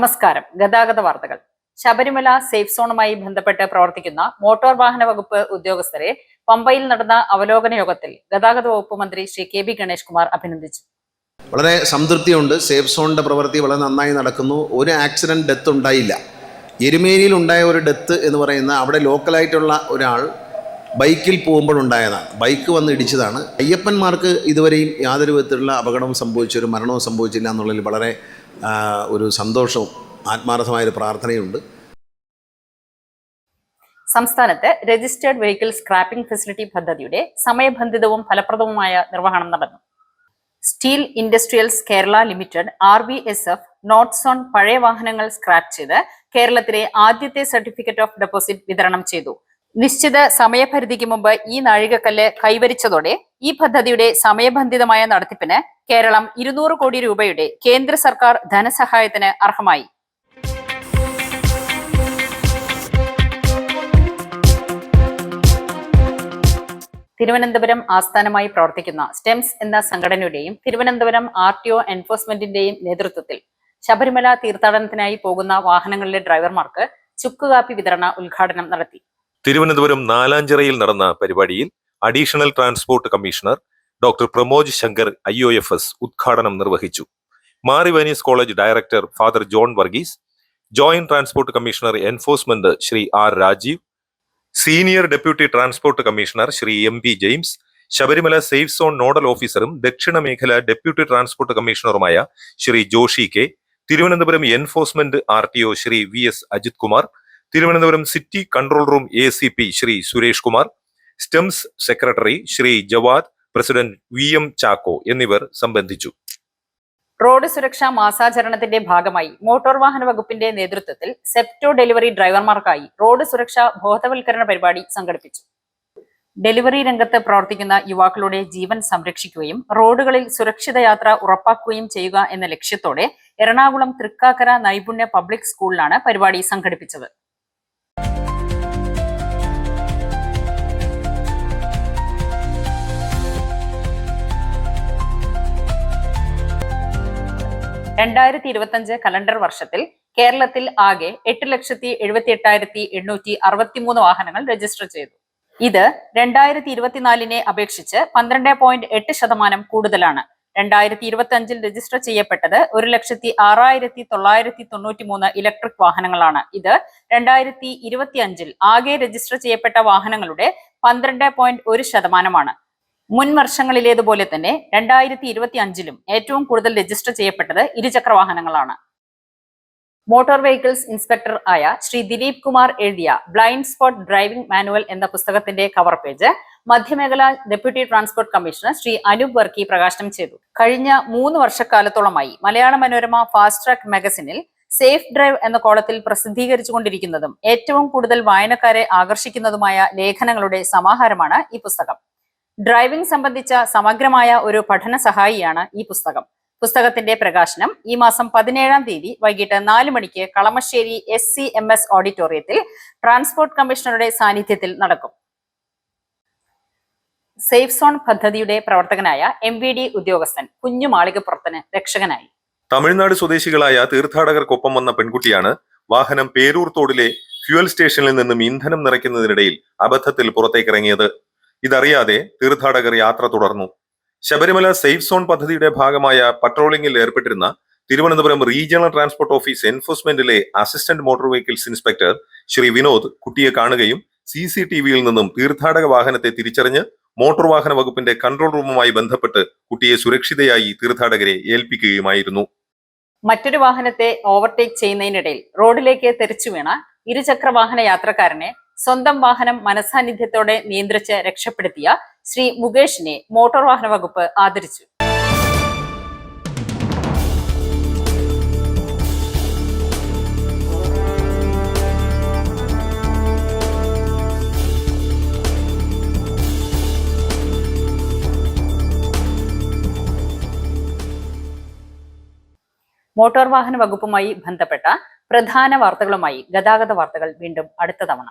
നമസ്കാരം. ഗതാഗത വാർത്തകൾ. ശബരിമല സേഫ് സോണുമായി ബന്ധപ്പെട്ട് പ്രവർത്തിക്കുന്ന മോട്ടോർ വാഹന വകുപ്പ് ഉദ്യോഗസ്ഥരെ പമ്പയിൽ നടന്ന അവലോകന യോഗത്തിൽ ഗതാഗത വകുപ്പ് മന്ത്രി ശ്രീ കെ ബി ഗണേഷ് കുമാർ അഭിനന്ദിച്ചു. വളരെ സംതൃപ്തിയുണ്ട്. സേഫ് സോണിന്റെ പ്രവൃത്തി വളരെ നന്നായി നടക്കുന്നു. ഒരു ആക്സിഡന്റ് ഡെത്ത് ഉണ്ടായില്ല. എരുമേലിയിൽ ഉണ്ടായ ഒരു ഡെത്ത് എന്ന് പറയുന്ന അവിടെ ലോക്കലായിട്ടുള്ള ഒരാൾ ബൈക്കിൽ പോകുമ്പോഴുണ്ടായതാണ് ബൈക്ക് വന്ന് ഇടിച്ചതാണ്. അയ്യപ്പന്മാർക്ക് ഇതുവരെയും യാതൊരു വിധത്തിലുള്ള അപകടവും സംഭവിച്ചൊരു മരണവും സംഭവിച്ചില്ല എന്നുള്ളതിൽ വളരെ ഒരു സന്തോഷവും ആത്മാർത്ഥമായൊരു പ്രാർത്ഥനയുണ്ട്. സംസ്ഥാനത്ത് രജിസ്റ്റേർഡ് വെഹിക്കിൾ സ്ക്രാപ്പിംഗ് ഫെസിലിറ്റി പദ്ധതിയുടെ സമയബന്ധിതവും ഫലപ്രദവുമായ നിർവഹണം നടന്നു. Steel industrials Kerala limited R B S F notes on പഴയ വാഹനങ്ങൾ സ്ക്രാപ്പ് ചെയ്ത് കേരളത്തിലെ ആദ്യത്തെ സർട്ടിഫിക്കറ്റ് ഓഫ് ഡെപ്പോസിറ്റ് വിതരണം ചെയ്തു. നിശ്ചിത സമയപരിധിക്ക് മുമ്പ് ഈ നാഴികക്കല്ല് കൈവരിച്ചതോടെ ഈ പദ്ധതിയുടെ സമയബന്ധിതമായ നടത്തിപ്പിന് കേരളം ഇരുന്നൂറ് കോടി രൂപയുടെ കേന്ദ്ര സർക്കാർ ധനസഹായത്തിന് അർഹമായി. തിരുവനന്തപുരം ആസ്ഥാനമായി പ്രവർത്തിക്കുന്ന സ്റ്റെംസ് എന്ന സംഘടനയുടെയും തിരുവനന്തപുരം ആർ ടി ഒ എൻഫോഴ്സ്മെന്റിന്റെയും നേതൃത്വത്തിൽ ശബരിമല തീർത്ഥാടനത്തിനായി പോകുന്ന വാഹനങ്ങളിലെ ഡ്രൈവർമാർക്ക് ചുക്കുകാപ്പി വിതരണ ഉദ്ഘാടനം നടത്തി. തിരുവനന്തപുരം നാലാഞ്ചിറയിൽ നടന്ന പരിപാടിയിൽ additional transport commissioner doctor Pramoj Shankar I O F S ഉദ്ഘാടനം നിർവഹിച്ചു. Mar Ivanios college director father John Varghese joint transport commissioner enforcement Shri R Rajeev senior deputy transport commissioner Shri M P James Sabarimala safe zone nodal ഓഫീസറും ദക്ഷിണ മേഖല deputy transport കമ്മീഷണറുമായ Shri Joshi K Thiruvananthapuram enforcement R T O Shri V S Ajith Kumar Thiruvananthapuram city control room A C P Shri Suresh Kumar STEMS secretary Shri Jawad president V M Chacko എന്നിവർ സംബന്ധിച്ചു. Road സുരക്ഷാ മാസാചരണത്തിന്റെ ഭാഗമായി motor വാഹന വകുപ്പിന്റെ നേതൃത്വത്തിൽ zepto delivery ഡ്രൈവർമാർക്കായി road സുരക്ഷാ ബോധവൽക്കരണ പരിപാടി സംഘടിപ്പിച്ചു. ഡെലിവറി രംഗത്ത് പ്രവർത്തിക്കുന്ന യുവാക്കളുടെ ജീവൻ സംരക്ഷിക്കുകയും റോഡുകളിൽ സുരക്ഷിത യാത്ര ഉറപ്പാക്കുകയും ചെയ്യുക എന്ന ലക്ഷ്യത്തോടെ എറണാകുളം തൃക്കാക്കര നൈപുണ്യ പബ്ലിക് സ്കൂളിലാണ് പരിപാടി സംഘടിപ്പിച്ചത്. രണ്ടായിരത്തി ഇരുപത്തഞ്ച് കലണ്ടർ വർഷത്തിൽ കേരളത്തിൽ ആകെ എട്ട് ലക്ഷത്തി എഴുപത്തി എട്ടായിരത്തി എണ്ണൂറ്റി അറുപത്തിമൂന്ന് വാഹനങ്ങൾ രജിസ്റ്റർ ചെയ്തു. ഇത് രണ്ടായിരത്തി ഇരുപത്തിനാലിനെ അപേക്ഷിച്ച് പന്ത്രണ്ട് പോയിന്റ് എട്ട് ശതമാനം കൂടുതലാണ്. രണ്ടായിരത്തി ഇരുപത്തി അഞ്ചിൽ രജിസ്റ്റർ ചെയ്യപ്പെട്ടത് ഒരു ലക്ഷത്തി ആറായിരത്തി തൊള്ളായിരത്തി തൊണ്ണൂറ്റി മൂന്ന് ഇലക്ട്രിക് വാഹനങ്ങളാണ്. ഇത് രണ്ടായിരത്തി ഇരുപത്തി അഞ്ചിൽ ആകെ രജിസ്റ്റർ ചെയ്യപ്പെട്ട വാഹനങ്ങളുടെ പന്ത്രണ്ട് പോയിന്റ് ഒരു ശതമാനമാണ്. മുൻ വർഷങ്ങളിലേതുപോലെ തന്നെ രണ്ടായിരത്തി ഇരുപത്തി അഞ്ചിലും ഏറ്റവും കൂടുതൽ രജിസ്റ്റർ ചെയ്യപ്പെട്ടത് ഇരുചക്ര വാഹനങ്ങളാണ് മോട്ടോർ വെഹിക്കിൾസ് ഇൻസ്പെക്ടർ ആയ ശ്രീ ദിലീപ് കുമാർ എഴുതിയ ബ്ലൈൻഡ് സ്പോട്ട് ഡ്രൈവിംഗ് മാനുവൽ എന്ന പുസ്തകത്തിന്റെ cover page മധ്യമേഖല deputy transport commissioner Shri Anoop Varkey പ്രകാശനം ചെയ്തു. കഴിഞ്ഞ മൂന്ന് വർഷക്കാലത്തോളമായി മലയാള മനോരമ ഫാസ്റ്റ് ട്രാക്ക് മാഗസിനിൽ സേഫ് ഡ്രൈവ് എന്ന കോളത്തിൽ പ്രസിദ്ധീകരിച്ചുകൊണ്ടിരിക്കുന്നതും ഏറ്റവും കൂടുതൽ വായനക്കാരെ ആകർഷിക്കുന്നതുമായ ലേഖനങ്ങളുടെ സമാഹാരമാണ് ഈ പുസ്തകം. ഡ്രൈവിംഗ് സംബന്ധിച്ച സമഗ്രമായ ഒരു പഠന സഹായിയാണ് ഈ പുസ്തകം. പുസ്തകത്തിന്റെ പ്രകാശനം ഈ മാസം പതിനേഴാം തീയതി വൈകിട്ട് നാല് മണിക്ക് Kalamassery S C M S ഓഡിറ്റോറിയത്തിൽ ട്രാൻസ്പോർട്ട് കമ്മീഷണറുടെ സാന്നിധ്യത്തിൽ നടക്കും. സേഫ് സോൺ പദ്ധതിയുടെ പ്രവർത്തകനായ എം വി ഡി ഉദ്യോഗസ്ഥൻ കുഞ്ഞു മാളികപ്പുറത്തിന് രക്ഷകനായി. തമിഴ്നാട് സ്വദേശികളായ തീർത്ഥാടകർക്കൊപ്പം വന്ന പെൺകുട്ടിയാണ് വാഹനം പേരൂർ തോടിലെ ഫ്യുവൽ സ്റ്റേഷനിൽ നിന്നും ഇന്ധനം നിറയ്ക്കുന്നതിനിടയിൽ അബദ്ധത്തിൽ പുറത്തേക്കിറങ്ങിയത്. ഇതറിയാതെ തീർത്ഥാടകർ യാത്ര തുടർന്നു. ശബരിമല സേഫ് സോൺ പദ്ധതിയുടെ ഭാഗമായ പട്രോളിംഗിൽ ഏർപ്പെട്ടിരുന്ന Thiruvananthapuram regional transport office എൻഫോഴ്സ്മെന്റിലെ assistant motor vehicles inspector Shri Vinod കുട്ടിയെ കാണുകയും സി സി ടി വിയിൽ നിന്നും തീർത്ഥാടക വാഹനത്തെ തിരിച്ചറിഞ്ഞ് മോട്ടോർ വാഹന വകുപ്പിന്റെ കൺട്രോൾ റൂമുമായി ബന്ധപ്പെട്ട് കുട്ടിയെ സുരക്ഷിതയായി തീർത്ഥാടകരെ ഏൽപ്പിക്കുകയുമായിരുന്നു. മറ്റൊരു വാഹനത്തെ ഓവർടേക്ക് ചെയ്യുന്നതിനിടയിൽ റോഡിലേക്ക് തെറിച്ചു വീണ ഇരുചക്ര വാഹന യാത്രക്കാരനെ സ്വന്തം വാഹനം മനസാന്നിധ്യത്തോടെ നിയന്ത്രിച്ച് രക്ഷപ്പെടുത്തിയ ശ്രീ മുകേഷിനെ മോട്ടോർ വാഹന വകുപ്പ് ആദരിച്ചു. മോട്ടോർ വാഹന വകുപ്പുമായി ബന്ധപ്പെട്ട പ്രധാന വാർത്തകളുമായി ഗതാഗത വാർത്തകൾ വീണ്ടും അടുത്ത തവണ.